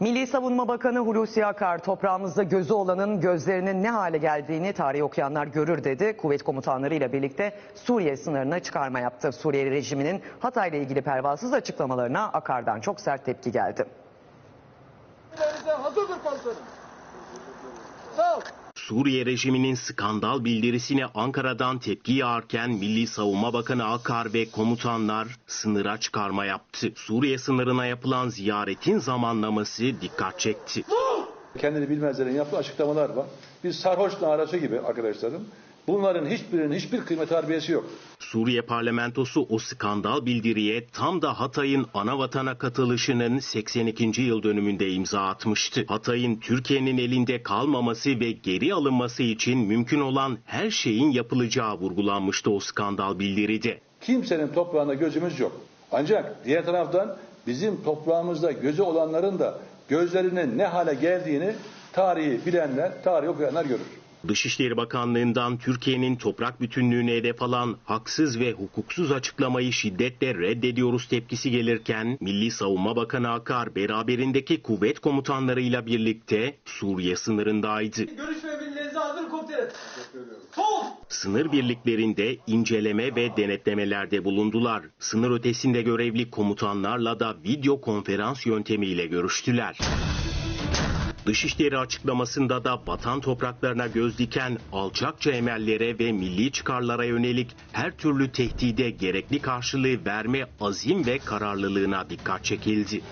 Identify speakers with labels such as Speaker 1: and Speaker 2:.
Speaker 1: Milli Savunma Bakanı Hulusi Akar toprağımızda gözü olanın gözlerinin ne hale geldiğini tarih okuyanlar görür dedi. Kuvvet komutanlarıyla birlikte Suriye sınırına çıkarma yaptı. Suriye rejiminin Hatay'la ilgili pervasız açıklamalarına Akar'dan çok sert tepki geldi.
Speaker 2: Hazırdır komutanım.
Speaker 3: Suriye rejiminin skandal bildirisine Ankara'dan tepki yağarken Milli Savunma Bakanı Akar ve komutanlar sınıra çıkarma yaptı. Suriye sınırına yapılan ziyaretin zamanlaması dikkat çekti.
Speaker 4: kendini bilmezlerin yaptığı açıklamalar var. Biz sarhoş narası gibi arkadaşlarım. Bunların hiçbirinin hiçbir kıymet harbiyesi yok.
Speaker 3: Suriye parlamentosu o skandal bildiriye tam da Hatay'ın ana vatana katılışının 82. yıl dönümünde imza atmıştı. Hatay'ın Türkiye'nin elinde kalmaması ve geri alınması için mümkün olan her şeyin yapılacağı vurgulanmıştı o skandal bildiride.
Speaker 4: Kimsenin toprağında gözümüz yok. Ancak diğer taraftan bizim toprağımızda gözü olanların da gözlerinin ne hale geldiğini tarihi bilenler, tarih okuyanlar görür.
Speaker 3: Dışişleri Bakanlığı'ndan Türkiye'nin toprak bütünlüğüne hedef alan haksız ve hukuksuz açıklamayı şiddetle reddediyoruz tepkisi gelirken Milli Savunma Bakanı Akar beraberindeki kuvvet komutanlarıyla birlikte Suriye sınırındaydı.
Speaker 2: Görüş ve hazır komutanım. Sol.
Speaker 3: Sınır birliklerinde inceleme ve denetlemelerde bulundular. Sınır ötesinde görevli komutanlarla da video konferans yöntemiyle görüştüler. Dışişleri açıklamasında da vatan topraklarına göz diken alçakça emellere ve milli çıkarlara yönelik her türlü tehdide gerekli karşılığı verme azim ve kararlılığına dikkat çekildi.